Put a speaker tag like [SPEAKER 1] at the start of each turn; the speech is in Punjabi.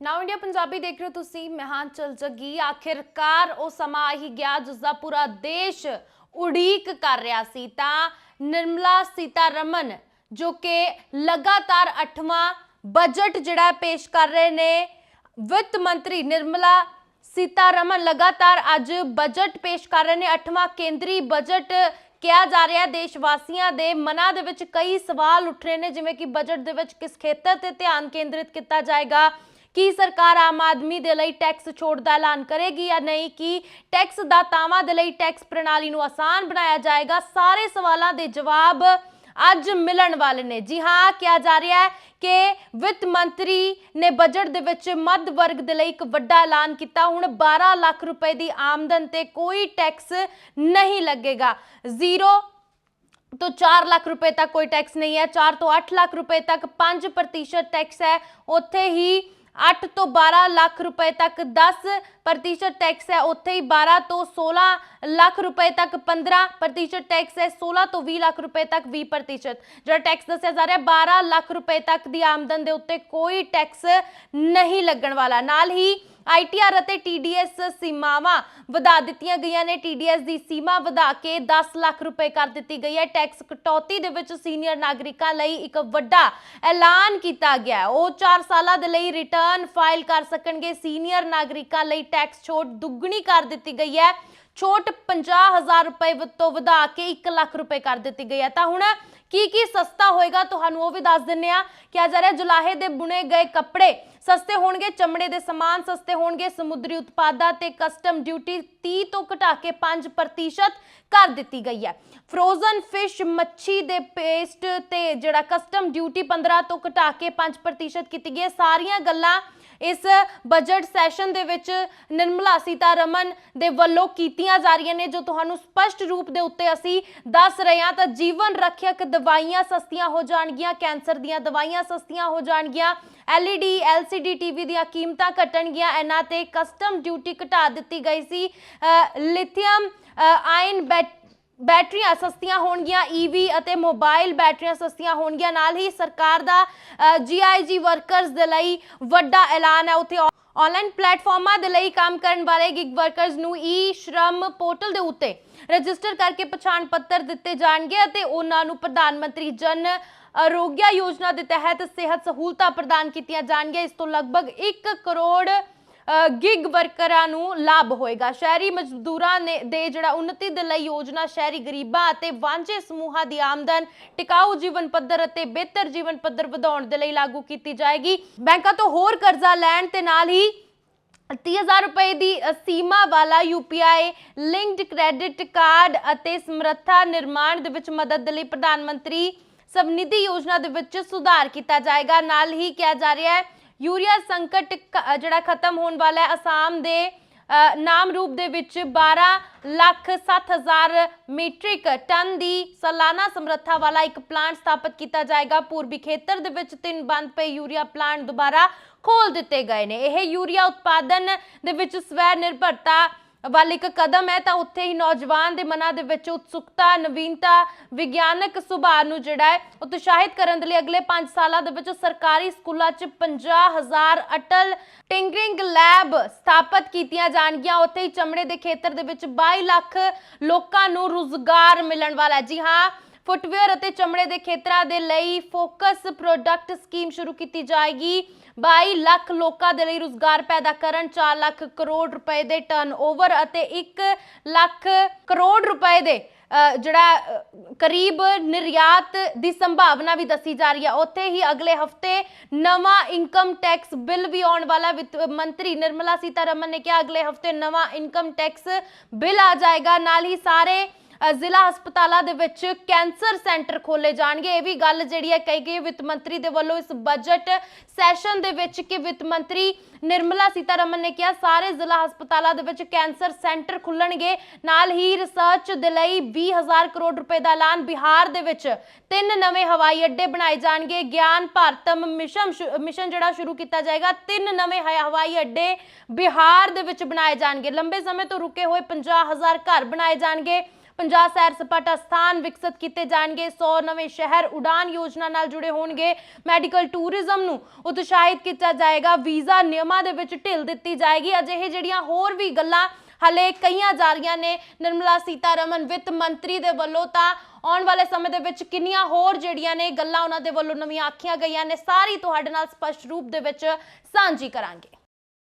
[SPEAKER 1] ਨਾਉ ਇੰਡੀਆ ਪੰਜਾਬੀ ਦੇਖ ਰਹੇ ਹੋ ਤੁਸੀਂ ਮਹਾਨ ਚਲ ਜੱਗੀ ਆਖਿਰਕਾਰ ਉਹ ਸਮਾਂ ਹੀ ਗਿਆ ਜਿਸ ਦਾ ਪੂਰਾ ਦੇਸ਼ ਉਡੀਕ ਕਰ ਰਿਹਾ ਸੀ ਤਾਂ ਨਿਰਮਲਾ ਸੀਤਾਰਮਨ ਜੋ ਕਿ ਲਗਾਤਾਰ 8ਵਾਂ ਬਜਟ ਜਿਹੜਾ ਪੇਸ਼ ਕਰ ਰਹੇ ਨੇ ਵਿੱਤ ਮੰਤਰੀ ਨਿਰਮਲਾ ਸੀਤਾਰਮਨ ਲਗਾਤਾਰ ਅੱਜ ਬਜਟ ਪੇਸ਼ ਕਰ ਰਹੇ ਨੇ 8ਵਾਂ ਕੇਂਦਰੀ ਬਜਟ ਕਿਹਾ ਜਾ ਰਿਹਾ ਦੇਸ਼ ਵਾਸੀਆਂ ਦੇ ਮਨਾਂ ਦੇ ਵਿੱਚ ਕਈ ਸਵਾਲ ਉੱਠ ਰਹੇ ਨੇ ਜਿਵੇਂ ਕਿ ਬਜਟ ਦੇ ਵਿੱਚ ਕਿਸ ਖੇਤਰ ਤੇ ਧਿਆਨ ਕੇਂਦਰਿਤ ਕੀਤਾ ਜਾਏਗਾ ਕੀ ਸਰਕਾਰ ਆਮ ਆਦਮੀ ਦੇ ਲਈ ਟੈਕਸ ਛੋਟ ਦਾ ਐਲਾਨ ਕਰੇਗੀ ਜਾਂ ਨਹੀਂ? ਕੀ ਟੈਕਸ ਦਾਤਾਵਾਂ ਦੇ ਲਈ ਟੈਕਸ ਪ੍ਰਣਾਲੀ ਨੂੰ ਆਸਾਨ ਬਣਾਇਆ ਜਾਏਗਾ? ਸਾਰੇ ਸਵਾਲਾਂ ਦੇ ਜਵਾਬ ਅੱਜ ਮਿਲਣ ਵਾਲੇ ਨੇ। ਜੀ ਹਾਂ, ਕਿਹਾ ਜਾ ਰਿਹਾ ਹੈ ਕਿ ਵਿੱਤ ਮੰਤਰੀ ਨੇ ਬਜਟ ਦੇ ਵਿੱਚ ਮੱਧ ਵਰਗ ਦੇ ਲਈ ਇੱਕ ਵੱਡਾ ਐਲਾਨ ਕੀਤਾ। ਹੁਣ 12 ਲੱਖ ਰੁਪਏ ਦੀ ਆਮਦਨ ਤੇ ਕੋਈ ਟੈਕਸ ਨਹੀਂ ਲੱਗੇਗਾ। ਜ਼ੀਰੋ ਤੋਂ 4 ਲੱਖ ਰੁਪਏ ਤੱਕ ਕੋਈ ਟੈਕਸ ਨਹੀਂ ਹੈ। 4 ਤੋਂ 8 ਲੱਖ ਰੁਪਏ ਤੱਕ 5% ਟੈਕਸ ਹੈ। ਉੱਥੇ ਹੀ 8 ਤੋਂ 12 ਲੱਖ ਰੁਪਏ ਤੱਕ 10% ਟੈਕਸ ਹੈ। ਉੱਥੇ ਹੀ 12 ਤੋਂ 16 ਲੱਖ ਰੁਪਏ ਤੱਕ 15% ਟੈਕਸ ਹੈ। 16 ਤੋਂ 20 ਲੱਖ ਰੁਪਏ ਤੱਕ 20% ਜਿਹੜਾ ਟੈਕਸ ਦੱਸਿਆ ਜਾ ਰਿਹਾ 12 ਲੱਖ ਰੁਪਏ ਤੱਕ ਦੀ ਆਮਦਨ ਦੇ ਉੱਤੇ ਕੋਈ ਟੈਕਸ ਨਹੀਂ ਲੱਗਣ ਵਾਲਾ। ਨਾਲ ਹੀ ਆਈਟੀਆਰ ਅਤੇ ਟੀਡੀਐਸ ਸੀਮਾਵਾਂ ਵਧਾ ਦਿੱਤੀਆਂ ਗਈਆਂ ਨੇ। ਟੀਡੀਐਸ ਦੀ ਸੀਮਾ ਵਧਾ ਕੇ 10 ਲੱਖ ਰੁਪਏ ਕਰ ਦਿੱਤੀ ਗਈ ਹੈ। ਟੈਕਸ ਕਟੌਤੀ ਦੇ ਵਿੱਚ ਸੀਨੀਅਰ ਨਾਗਰਿਕਾਂ ਲਈ ਇੱਕ ਵੱਡਾ ਐਲਾਨ ਕੀਤਾ ਗਿਆ ਹੈ। ਉਹ 4 ਸਾਲਾਂ ਦੇ ਲਈ ਰਿਟਰਨ ਫਾਈਲ ਕਰ ਸਕਣਗੇ। ਸੀਨੀਅਰ ਨਾਗਰਿਕਾਂ ਲਈ ਟੈਕਸ ਛੋਟ ਦੁੱਗਣੀ ਕਰ ਦਿੱਤੀ ਗਈ ਹੈ। ਛੋਟ 50000 ਰੁਪਏ ਤੋਂ ਵਧਾ ਕੇ 1 ਲੱਖ ਰੁਪਏ ਕਰ ਦਿੱਤੀ ਗਈ ਹੈ। ਤਾਂ ਹੁਣ ਕੀ ਕੀ ਸਸਤਾ ਹੋਏਗਾ ਤੁਹਾਨੂੰ ਉਹ ਵੀ ਦੱਸ ਦਿੰਨੇ ਆ ਕਿਹਾ ਜਾ ਰਿਹਾ ਜੁਲਾਹੇ ਦੇ ਬੁਣੇ ਗਏ ਕੱਪੜੇ ਸਸਤੇ ਹੋਣਗੇ, ਚਮੜੇ ਦੇ ਸਮਾਨ ਸਸਤੇ ਹੋਣਗੇ, ਸਮੁੰਦਰੀ ਉਤਪਾਦਾਂ ਤੇ ਕਸਟਮ ਡਿਊਟੀ 30 ਤੋਂ ਘਟਾ ਕੇ 5% ਕਰ ਦਿੱਤੀ ਗਈ ਹੈ। ਫਰੋਜ਼ਨ ਫਿਸ਼ ਮੱਛੀ ਦੇ ਪੇਸਟ ਤੇ ਜਿਹੜਾ ਕਸਟਮ ਡਿਊਟੀ 15 ਤੋਂ ਘਟਾ ਕੇ 5% ਕੀਤੀ ਗਈ ਹੈ। ਸਾਰੀਆਂ ਗੱਲਾਂ ਇਸ ਬਜਟ ਸੈਸ਼ਨ ਦੇ ਵਿੱਚ ਨਿਰਮਲਾ ਸੀਤਾਰਮਨ ਦੇ ਵੱਲੋਂ ਕੀਤੀਆਂ ਜਾ ਰਹੀਆਂ ਨੇ, ਜੋ ਤੁਹਾਨੂੰ ਸਪਸ਼ਟ ਰੂਪ ਦੇ ਉੱਤੇ ਅਸੀਂ ਦੱਸ ਰਹੇ ਹਾਂ। ਤਾਂ ਜੀਵਨ ਰੱਖਿਅਕ ਦਵਾਈਆਂ ਸਸਤੀਆਂ ਹੋ ਜਾਣਗੀਆਂ, ਕੈਂਸਰ ਦੀਆਂ ਦਵਾਈਆਂ ਸਸਤੀਆਂ ਹੋ ਜਾਣਗੀਆਂ, LED, LCD TV ਦੀਆਂ ਕੀਮਤਾਂ ਘਟਣਗੀਆਂ, ਇਹਨਾਂ ਤੇ ਕਸਟਮ ਡਿਊਟੀ ਘਟਾ ਦਿੱਤੀ ਗਈ ਸੀ। ਲਿਥੀਅਮ ਆਇਨ ਬੈਟ ਬੈਟਰੀਆਂ ਸਸਤੀਆਂ ਹੋਣਗੀਆਂ ਈਵੀ ਅਤੇ ਮੋਬਾਈਲ ਬੈਟਰੀਆਂ ਸਸਤੀਆਂ ਹੋਣਗੀਆਂ। ਨਾਲ ਹੀ ਸਰਕਾਰ ਦਾ ਜੀਆਈਜੀ ਵਰਕਰਸ ਦੇ ਲਈ ਵੱਡਾ ਐਲਾਨ ਹੈ। ਉੱਥੇ ਆਨਲਾਈਨ ਪਲੇਟਫਾਰਮਾਂ ਦੇ ਲਈ ਕੰਮ ਕਰਨ ਵਾਲੇ ਗਿਗ ਵਰਕਰਸ ਨੂੰ ਈ ਸ਼ਰਮ ਪੋਰਟਲ ਦੇ ਉੱਤੇ ਰਜਿਸਟਰ ਕਰਕੇ ਪਛਾਣ ਪੱਤਰ ਦਿੱਤੇ ਜਾਣਗੇ ਅਤੇ ਉਹਨਾਂ ਨੂੰ ਪ੍ਰਧਾਨ ਮੰਤਰੀ ਜਨ ਅਰੋਗਿਆ ਯੋਜਨਾ ਦੇ ਤਹਿਤ ਸਿਹਤ ਸਹੂਲਤਾਂ ਪ੍ਰਦਾਨ ਕੀਤੀਆਂ ਜਾਣਗੀਆਂ। ਇਸ ਤੋਂ ਲਗਭਗ 1 ਕਰੋੜ ਗਿਗ ਵਰਕਰਾਂ ਨੂੰ ਲਾਭ ਹੋਏਗਾ। ਸ਼ਹਿਰੀ ਮਜ਼ਦੂਰਾਂ ਨੇ ਦੇ ਜਿਹੜਾ ਉન્નਤੀ ਦੇ ਲਈ ਯੋਜਨਾ ਸ਼ਹਿਰੀ ਗਰੀਬਾਂ ਅਤੇ ਵਾਂਝੇ ਸਮੂਹਾਂ ਦੀ ਆਮਦਨ, ਟਿਕਾਊ ਜੀਵਨ ਪੱਧਰ ਅਤੇ ਬਿਹਤਰ ਜੀਵਨ ਪੱਧਰ ਵਧਾਉਣ ਦੇ ਲਈ ਲਾਗੂ ਕੀਤੀ ਜਾਏਗੀ। ਬੈਂਕਾਂ ਤੋਂ ਹੋਰ ਕਰਜ਼ਾ ਲੈਣ ਤੇ ਨਾਲ ਹੀ 30000 ਰੁਪਏ ਦੀ ਸੀਮਾ ਵਾਲਾ UPI ਲਿੰਕਡ ਕ੍ਰੈਡਿਟ ਕਾਰਡ ਅਤੇ ਸਮਰੱਥਾ ਨਿਰਮਾਣ ਦੇ ਵਿੱਚ ਮਦਦ ਦੇ ਲਈ ਪ੍ਰਧਾਨ ਮੰਤਰੀ ਸਵਨਿਧੀ ਯੋਜਨਾ ਦੇ ਵਿੱਚ ਸੁਧਾਰ ਕੀਤਾ ਜਾਏਗਾ। ਨਾਲ ਹੀ ਕਿਹਾ ਜਾ ਰਿਹਾ ਹੈ ਯੂਰੀਆ ਸੰਕਟ ਕ- ਜਿਹੜਾ ਖਤਮ ਹੋਣ ਵਾਲਾ ਹੈ ਅਸਾਮ ਦੇ ਨਾਮ ਰੂਪ ਦੇ ਵਿੱਚ 12 ਲੱਖ 7000 ਮੀਟ੍ਰਿਕ ਟਨ ਦੀ ਸਾਲਾਨਾ ਸਮਰੱਥਾ ਵਾਲਾ ਇੱਕ ਪਲਾਂਟ ਸਥਾਪਿਤ ਕੀਤਾ ਜਾਏਗਾ। ਪੂਰਬੀ ਖੇਤਰ ਦੇ ਵਿੱਚ ਤਿੰਨ ਬੰਦ ਪਏ ਯੂਰੀਆ ਪਲਾਂਟ ਦੁਬਾਰਾ ਖੋਲ ਦਿੱਤੇ ਗਏ ਨੇ। ਇਹ ਯੂਰੀਆ ਉਤਪਾਦਨ ਦੇ ਵਿੱਚ ਸਵੈ ਨਿਰਭਰਤਾ ਵੱਲ ਇੱਕ ਕਦਮ ਹੈ ਤਾਂ ਉੱਥੇ ਹੀ ਨੌਜਵਾਨ ਦੇ ਮਨਾਂ ਦੇ ਵਿੱਚ ਉਤਸੁਕਤਾ, ਨਵੀਨਤਾ, ਵਿਗਿਆਨਕ ਸੁਭਾਅ ਨੂੰ ਜਿਹੜਾ ਹੈ ਉਤਸ਼ਾਹਿਤ ਕਰਨ ਦੇ ਲਈ ਅਗਲੇ 5 ਸਾਲਾਂ ਦੇ ਵਿੱਚ ਸਰਕਾਰੀ ਸਕੂਲਾਂ 'ਚ 50000 ਅਟਲ ਟਿੰਕਰਿੰਗ ਲੈਬ ਸਥਾਪਿਤ ਕੀਤੀਆਂ ਜਾਣਗੀਆਂ। ਉੱਥੇ ਹੀ ਚਮੜੇ ਦੇ ਖੇਤਰ ਦੇ ਵਿੱਚ 22 ਲੱਖ ਲੋਕਾਂ ਨੂੰ ਰੁਜ਼ਗਾਰ ਮਿਲਣ ਵਾਲਾ ਹੈ। ਜੀ ਹਾਂ ਫੁੱਟਵੇਅਰ ਅਤੇ ਚਮੜੇ ਦੇ ਖੇਤਰਾਂ ਦੇ ਲਈ ਫੋਕਸ ਪ੍ਰੋਡਕਟ ਸਕੀਮ ਸ਼ੁਰੂ ਕੀਤੀ ਜਾਏਗੀ। 22 ਲੱਖ ਲੋਕਾਂ ਦੇ ਲਈ ਰੁਜ਼ਗਾਰ ਪੈਦਾ ਕਰਨ 4 ਲੱਖ ਕਰੋੜ ਰੁਪਏ ਦੇ ਟਰਨਓਵਰ ਅਤੇ 1 ਲੱਖ ਕਰੋੜ ਰੁਪਏ ਦੇ ਜਿਹੜਾ ਕਰੀਬ ਨਿਰਯਾਤ ਦੀ ਸੰਭਾਵਨਾ ਵੀ ਦੱਸੀ ਜਾ ਰਹੀ ਹੈ। ਉੱਥੇ ਹੀ ਅਗਲੇ ਹਫ਼ਤੇ ਨਵਾਂ ਇਨਕਮ ਟੈਕਸ ਬਿੱਲ ਵੀ ਆਉਣ ਵਾਲਾ ਵਿੱਤ, ਮੰਤਰੀ ਨਿਰਮਲਾ ਸੀਤਾਰਮਨ ਨੇ ਕਿਹਾ, ਅਗਲੇ ਹਫ਼ਤੇ ਨਵਾਂ ਇਨਕਮ ਟੈਕਸ ਬਿੱਲ ਆ ਜਾਏਗਾ। ਨਾਲ ਹੀ ਸਾਰੇ ਜ਼ਿਲ੍ਹਾ ਹਸਪਤਾਲਾਂ ਦੇ ਵਿੱਚ ਕੈਂਸਰ ਸੈਂਟਰ ਖੋਲੇ ਜਾਣਗੇ। ਇਹ ਵੀ ਗੱਲ ਜਿਹੜੀ ਹੈ ਕਹੀ ਗਈ ਵਿੱਤ ਮੰਤਰੀ ਦੇ ਵੱਲੋਂ ਇਸ ਬਜਟ ਸੈਸ਼ਨ ਦੇ ਵਿੱਚ ਕਿ ਵਿੱਤ ਮੰਤਰੀ ਨਿਰਮਲਾ ਸੀਤਾਰਮਨ ਨੇ ਕਿਹਾ, ਸਾਰੇ ਜ਼ਿਲ੍ਹਾ ਹਸਪਤਾਲਾਂ ਦੇ ਵਿੱਚ ਕੈਂਸਰ ਸੈਂਟਰ ਖੁੱਲਣਗੇ ਨਾਲ ਹੀ ਰਿਸਰਚ ਦੇ ਲਈ 20000 ਕਰੋੜ ਰੁਪਏ ਦਾ ਐਲਾਨ ਬਿਹਾਰ ਦੇ ਵਿੱਚ। ਤਿੰਨ ਨਵੇਂ ਹਵਾਈ ਅੱਡੇ ਬਣਾਏ ਜਾਣਗੇ। ਗਿਆਨ ਭਾਰਤਮ ਮਿਸ਼ਨ ਸ਼ੁ- ਮਿਸ਼ਨ ਜਿਹੜਾ ਸ਼ੁਰੂ ਕੀਤਾ ਜਾਏਗਾ, ਤਿੰਨ ਨਵੇਂ ਹ- ਹਵਾਈ ਅੱਡੇ ਬਿਹਾਰ ਦੇ ਵਿੱਚ ਬਣਾਏ ਜਾਣਗੇ। ਲੰਬੇ ਸਮੇਂ ਤੋਂ ਰੁਕੇ ਹੋਏ 50000 ਘਰ ਬਣਾਏ ਜਾਣਗੇ। 50 ਸੈਰ ਸਪਾਟਾ ਸਥਾਨ ਵਿਕਸਿਤ ਕੀਤੇ ਜਾਣਗੇ। 100 ਨਵੇਂ ਸ਼ਹਿਰ ਉਡਾਨ ਯੋਜਨਾ ਨਾਲ ਜੁੜੇ ਹੋਣਗੇ। ਮੈਡੀਕਲ ਟੂਰਿਜ਼ਮ ਨੂੰ ਉਤਸ਼ਾਹਿਤ ਕੀਤਾ ਜਾਏਗਾ। ਵੀਜ਼ਾ ਨਿਯਮਾਂ ਦੇ ਵਿੱਚ ਢਿੱਲ ਦਿੱਤੀ ਜਾਏਗੀ। ਅਜਿਹੇ ਜਿਹੜੀਆਂ ਹੋਰ ਵੀ ਗੱਲਾਂ ਹਲੇ ਕਈਆਂ ਜਾ ਰਹੀਆਂ ਨੇ, ਨਿਰਮਲਾ ਸੀਤਾਰਮਨ ਵਿੱਤ ਮੰਤਰੀ ਦੇ ਵੱਲੋਂ ਤਾਂ ਆਉਣ ਵਾਲੇ ਸਮੇਂ ਦੇ ਵਿੱਚ ਕਿੰਨੀਆਂ ਹੋਰ ਜਿਹੜੀਆਂ ਨੇ ਗੱਲਾਂ ਉਹਨਾਂ ਦੇ ਵੱਲੋਂ ਨਵੀਆਂ ਆਖੀਆਂ ਗਈਆਂ ਨੇ, ਸਾਰੀ ਤੁਹਾਡੇ ਨਾਲ ਸਪਸ਼ਟ ਰੂਪ ਦੇ ਵਿੱਚ ਸਾਂਝੀ ਕਰਾਂਗੇ।